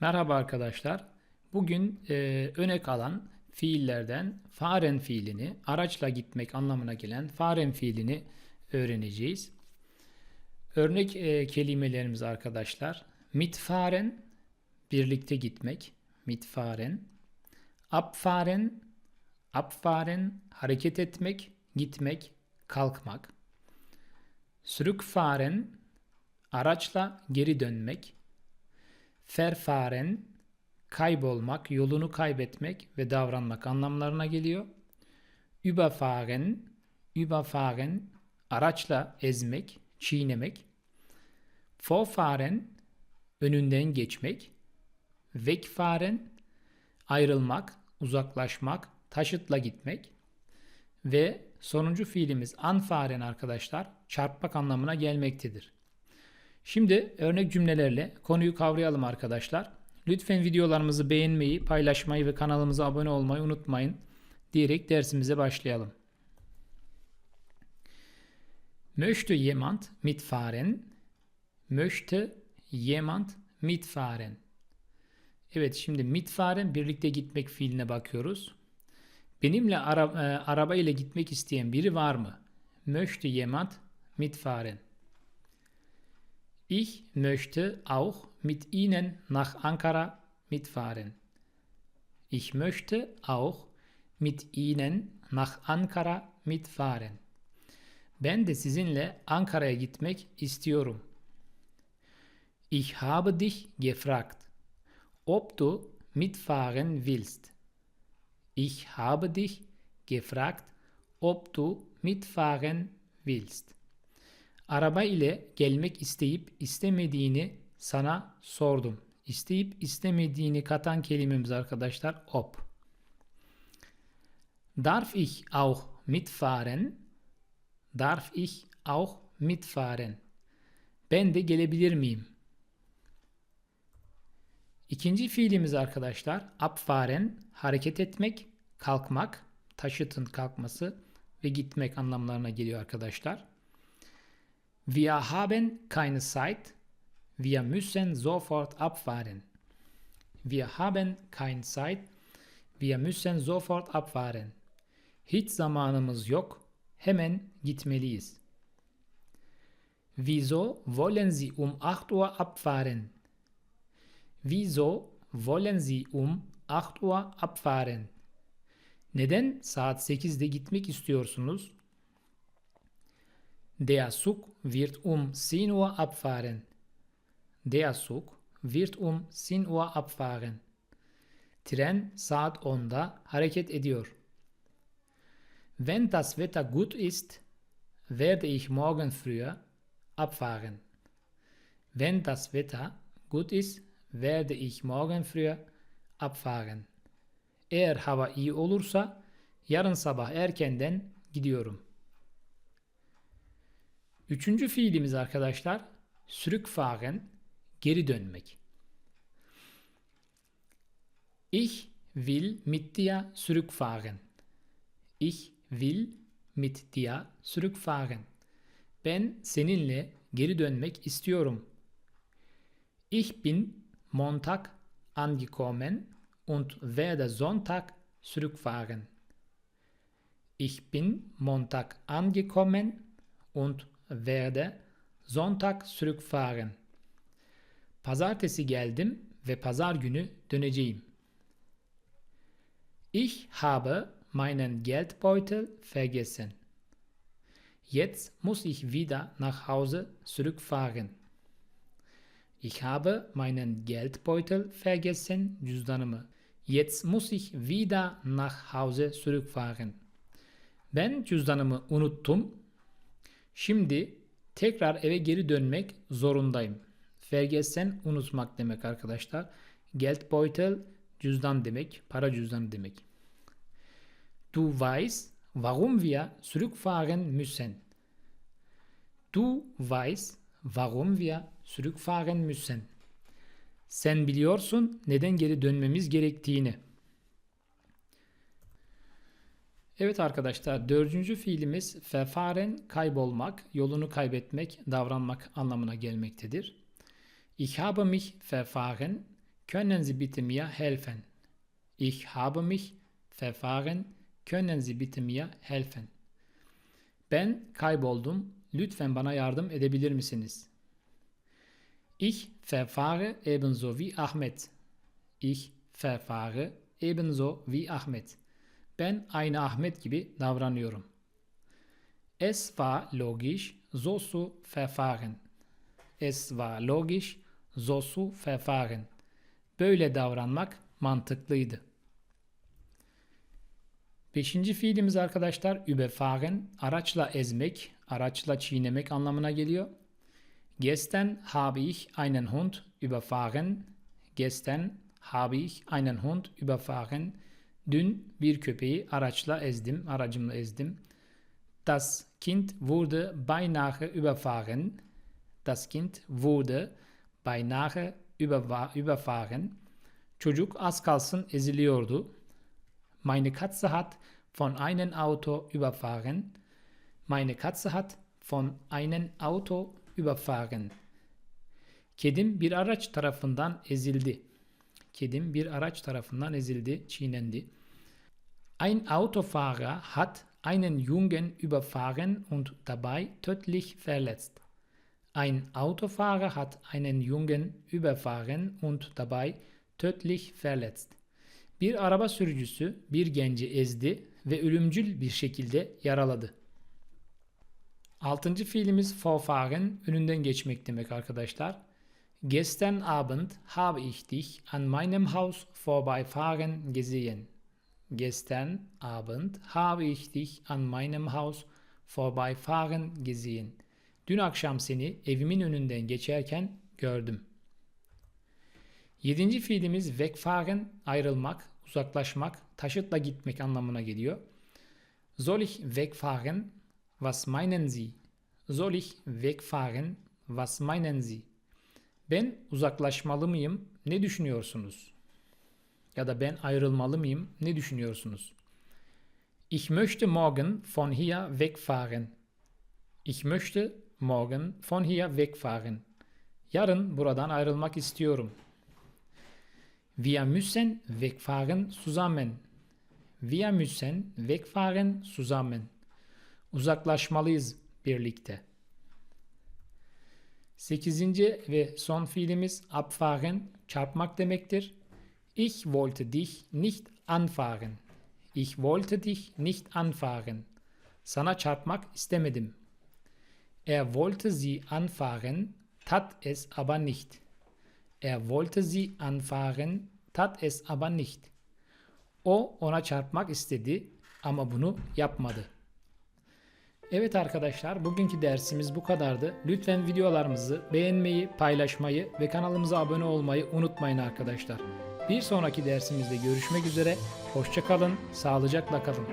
Merhaba arkadaşlar. Bugün e, önek alan fiillerden fahren fiilini, araçla gitmek anlamına gelen fahren fiilini öğreneceğiz. Örnek e, kelimelerimiz arkadaşlar. Mitfahren, birlikte gitmek. Mitfahren. Abfahren, abfahren, hareket etmek, gitmek, kalkmak. Zurückfahren, araçla geri dönmek. Verfahren kaybolmak, yolunu kaybetmek ve davranmak anlamlarına geliyor. Überfahren, überfahren araçla ezmek, çiğnemek. Vorfahren önünden geçmek. Wegfahren ayrılmak, uzaklaşmak, taşıtla gitmek. Ve sonuncu fiilimiz anfahren arkadaşlar çarpmak anlamına gelmektedir. Şimdi örnek cümlelerle konuyu kavrayalım arkadaşlar. Lütfen videolarımızı beğenmeyi, paylaşmayı ve kanalımıza abone olmayı unutmayın diyerek dersimize başlayalım. Möchte jemand mitfahren? Möchte jemand mitfahren? Evet şimdi mitfahren birlikte gitmek fiiline bakıyoruz. Benimle ara, e, araba ile gitmek isteyen biri var mı? Möchte jemand mitfahren? Ich möchte auch mit Ihnen nach Ankara mitfahren. Ich möchte auch mit Ihnen nach Ankara mitfahren. Ben de sizinle Ankara'ya gitmek istiyorum. Ich habe dich gefragt, ob du mitfahren willst. Ich habe dich gefragt, ob du mitfahren willst. Araba ile gelmek isteyip istemediğini sana sordum. İsteyip istemediğini katan kelimemiz arkadaşlar ob. Darf ich auch mitfahren? Darf ich auch mitfahren? Ben de gelebilir miyim? İkinci fiilimiz arkadaşlar abfahren hareket etmek, kalkmak, taşıtın kalkması ve gitmek anlamlarına geliyor arkadaşlar. Wir haben keine Zeit. Wir müssen sofort abfahren. Wir haben keine Zeit. Wir müssen sofort abfahren. Hiç zamanımız yok. Hemen gitmeliyiz. Wieso wollen Sie um 8 Uhr abfahren? Wieso wollen Sie um 8 Uhr abfahren? Neden saat 8'de gitmek istiyorsunuz? Der Zug wird um 10 Uhr abfahren. Der Zug wird um 10 Uhr abfahren. Tren saat 10'da hareket ediyor. Wenn das Wetter gut ist, werde ich morgen früher abfahren. Wenn das Wetter gut ist, werde ich morgen früher abfahren. Eğer hava iyi olursa yarın sabah erkenden gidiyorum. Üçüncü fiilimiz arkadaşlar zurückfahren, geri dönmek. Ich will mit dir zurückfahren. Ich will mit dir zurückfahren. Ben seninle geri dönmek istiyorum. Ich bin Montag angekommen und werde Sonntag zurückfahren. Ich bin Montag angekommen und werde Sonntag zurückfahren. Pazartesi geldim ve pazar günü döneceğim. Ich habe meinen Geldbeutel vergessen. Jetzt muss ich wieder nach Hause zurückfahren. Ich habe meinen Geldbeutel vergessen, cüzdanımı. Jetzt muss ich wieder nach Hause zurückfahren. Ben cüzdanımı unuttum Şimdi tekrar eve geri dönmek zorundayım. Vergessen unutmak demek arkadaşlar. Geldbeutel cüzdan demek, para cüzdanı demek. Du weißt, warum wir zurückfahren müssen. Du weißt, warum wir zurückfahren müssen. Sen biliyorsun neden geri dönmemiz gerektiğini. Evet arkadaşlar dördüncü fiilimiz verfahren kaybolmak, yolunu kaybetmek, davranmak anlamına gelmektedir. Ich habe mich verfahren, Können Sie bitte mir helfen? Ich habe mich verfahren. Können Sie bitte mir helfen? Ben kayboldum. Lütfen bana yardım edebilir misiniz? Ich verfahre ebenso wie Ahmet. Ich verfahre ebenso wie Ahmet. Ben aynı Ahmet gibi davranıyorum. Es war logisch, so zu verfahren. Es war logisch, so zu verfahren. Böyle davranmak mantıklıydı. Beşinci fiilimiz arkadaşlar überfahren, araçla ezmek, araçla çiğnemek anlamına geliyor. Gestern habe ich einen Hund überfahren. Gestern habe ich einen Hund überfahren. Dün bir köpeği araçla ezdim, aracımla ezdim. Das Kind wurde beinahe überfahren. Das Kind wurde beinahe überfahren. Çocuk az kalsın eziliyordu. Meine Katze hat von einem Auto überfahren. Meine Katze hat von einem Auto überfahren. Kedim bir araç tarafından ezildi. Kedim bir araç tarafından ezildi, çiğnendi. Ein Autofahrer hat einen Jungen überfahren und dabei tödlich verletzt. Ein Autofahrer hat einen Jungen überfahren und dabei tödlich verletzt. Bir araba sürücüsü bir genci ezdi ve ölümcül bir şekilde yaraladı. Altıncı fiilimiz vorfahren, önünden geçmek demek arkadaşlar. Gestern Abend habe ich dich an meinem Haus vorbeifahren gesehen. Gestern Abend habe ich dich an meinem Haus vorbeifahren gesehen. Dün akşam seni evimin önünden geçerken gördüm. Yedinci fiilimiz wegfahren, ayrılmak, uzaklaşmak, taşıtla gitmek anlamına geliyor. Soll ich wegfahren? Was meinen Sie? Soll ich wegfahren? Was meinen Sie? Ben uzaklaşmalı mıyım? Ne düşünüyorsunuz? Ya da ben ayrılmalı mıyım? Ne düşünüyorsunuz? Ich möchte morgen von hier wegfahren. Ich möchte morgen von hier wegfahren. Yarın buradan ayrılmak istiyorum. Wir müssen wegfahren zusammen. Wir müssen wegfahren zusammen. Uzaklaşmalıyız birlikte. Sekizinci ve son fiilimiz abfahren, çarpmak demektir. Ich wollte dich nicht anfahren. Ich wollte dich nicht anfahren. Sana çarpmak istemedim. Er wollte sie anfahren, tat es aber nicht. Er wollte sie anfahren, tat es aber nicht. O ona çarpmak istedi ama bunu yapmadı. Evet arkadaşlar bugünkü dersimiz bu kadardı. Lütfen videolarımızı beğenmeyi, paylaşmayı ve kanalımıza abone olmayı unutmayın arkadaşlar. Bir sonraki dersimizde görüşmek üzere. Hoşçakalın, sağlıcakla kalın.